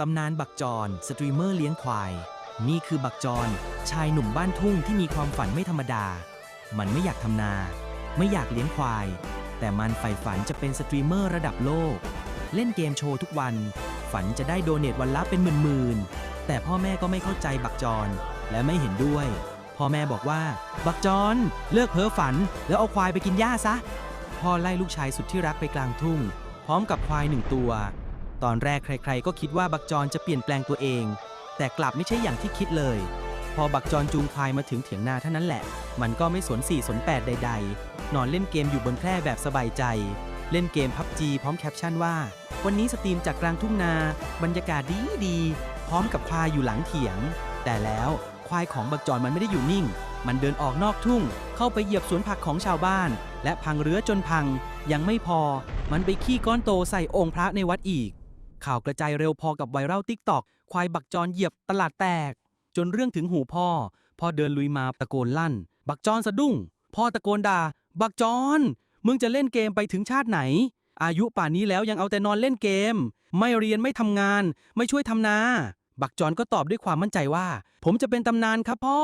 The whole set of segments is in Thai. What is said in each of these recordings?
ตำนานบักจร สตรีมเมอร์เลี้ยงควาย นี่คือบักจร ชายหนุ่มบ้านทุ่งที่มีความฝันไม่ธรรมดา มันไม่อยากทำนา ไม่อยากเลี้ยงควาย แต่มันใฝ่ฝันจะเป็นสตรีมเมอร์ระดับโลก เล่นเกมโชว์ทุกวัน ฝันจะได้โดเนทวันละเป็นหมื่นๆ แต่พ่อแม่ก็ไม่เข้าใจบักจร และไม่เห็นด้วย พ่อแม่บอกว่า บักจร เลิกเพ้อฝัน แล้วเอาควายไปกินหญ้าซะ พ่อไล่ลูกชายสุดที่รักไปกลางทุ่ง พร้อมกับควายหนึ่งตัว ตอนแรกใครๆ ก็คิดว่าบักจรจะเปลี่ยนแปลงตัวเอง แต่กลับไม่ใช่อย่างที่คิดเลย พอบักจรจูงควายมาถึงเถียงนาเท่านั้นแหละ มันก็ไม่สนสี่สนแปดใด ๆ นอนเล่นเกมอยู่บนแคร่แบบสบายใจ เล่นเกมพับจีพร้อมแคปชั่นว่า วันนี้สตรีมจากกลางทุ่งนา บรรยากาศดีดีพร้อมกับควายอยู่หลังเถียง แต่แล้วควายของบักจรมันไม่ได้อยู่นิ่ง มันเดินออกนอกทุ่ง เข้าไปเหยียบสวนผักของชาวบ้าน และพังเรือจนพัง ยังไม่พอ มันไปขี้ก้อนโตใส่องค์พระในวัดอีก ข่าวกระจายเร็วพอกับไวรัลติ๊กตอกควายบักจรเหยียบตลาดแตก จนเรื่องถึงหูพ่อ พ่อเดินลุยมาตะโกนลั่น บักจรสะดุ้ง พ่อตะโกนด่า บักจรมึงจะเล่นเกมไปถึงชาติไหน อายุป่านนี้แล้วยังเอาแต่นอนเล่นเกม ไม่เรียนไม่ทำงาน ไม่ช่วยทำนาบักจรก็ตอบด้วยความมั่นใจว่า ผมจะเป็นตำนานครับพ่อ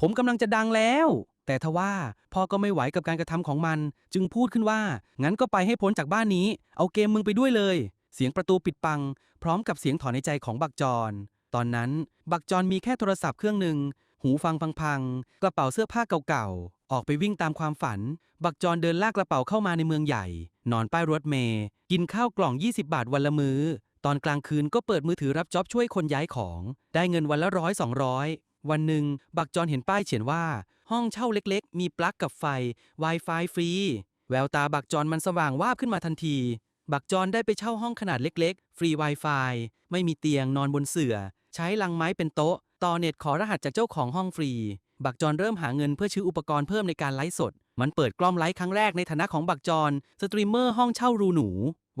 ผมกำลังจะดังแล้ว แต่ทว่าพ่อก็ไม่ไหวกับการกระทำของมัน จึงพูดขึ้นว่า งั้นก็ไปให้พ้นจากบ้านนี้ เอาเกมมึงไปด้วยเลย เสียงประตูปิดปัง พร้อมกับเสียงถอนในใจของบักจรตอนนั้น บักจรมีแค่โทรศัพท์เครื่องหนึ่ง หูฟังพังๆ กระเป๋าเสื้อผ้าเก่าๆ ออกไปวิ่งตามความฝัน บักจรเดินลากกระเป๋าเข้ามาในเมืองใหญ่ นอนป้ายรถเมย์กินข้าวกล่อง 20 บาทวันละมือ้อ ตอนกลางคืนก็เปิดมือถือรับจ็อบช่วยคนย้ายของ ได้เงินวันละร้อยสองร้อยวันหนึ่ง บักจรเห็นป้ายเขียนว่า ห้องเช่าเล็กๆ มีปลั๊กกับไฟ Wi-Fi ฟรี แววตาบักจรมันสว่างวาบขึ้นมาทันที บักจรได้ไปเช่าห้องขนาดเล็กๆ ฟรี Wi-Fi ไม่มีเตียงนอนบนเสื่อ ใช้ลังไม้เป็นโต๊ะ ต่อเน็ตขอรหัสจากเจ้าของห้องฟรี บักจรเริ่มหาเงินเพื่อซื้ออุปกรณ์เพิ่มในการไลฟ์สด มันเปิดกล้องไลฟ์ครั้งแรกในฐานะของบักจรสตรีมเมอร์ห้องเช่ารูหนู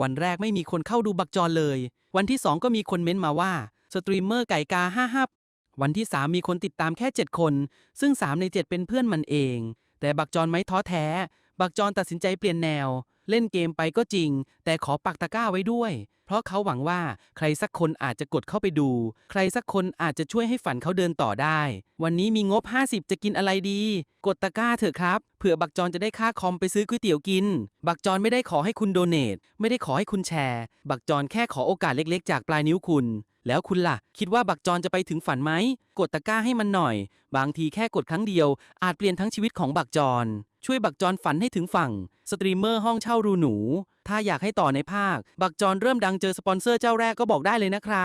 วันแรกไม่มีคนเข้าดูบักจรเลย วันที่ 2 ก็มีคนเม้นมาว่าสตรีมเมอร์ไก่กา55วันที่ 3 มีคนติดตามแค่ 7 คน ซึ่ง 3 ใน 7 เป็นเพื่อนมันเอง แต่บักจรไม่ท้อแท้ บักจรตัดสินใจเปลี่ยนแนว เล่นเกมไปก็จริง แต่ขอปักตะกร้าไว้ด้วย เพราะเขาหวังว่าใครสักคนอาจจะกดเข้าไปดู ใครสักคนอาจจะช่วยให้ฝันเขาเดินต่อได้ วันนี้มีงบ 50 จะกินอะไรดี กดตะกร้าเถอะครับ เผื่อบักจรจะได้ค่าคอมไปซื้อก๋วยเตี๋ยวกิน บักจรไม่ได้ขอให้คุณโดเนทไม่ได้ขอให้คุณแชร์ บักจรแค่ขอโอกาสเล็กๆ จากปลายนิ้วคุณแล้วคุณล่ะ คิดว่าบักจรจะไปถึงฝันไหม กดตะกร้าให้มันหน่อย บางทีแค่กดครั้งเดียว อาจเปลี่ยนทั้งชีวิตของบักจร ช่วยบักจรฝันให้ถึงฝั่ง สตรีมเมอร์ห้องเช่ารูหนู ถ้าอยากให้ต่อในภาค บักจรเริ่มดังเจอสปอนเซอร์เจ้าแรกก็บอกได้เลยนะครับ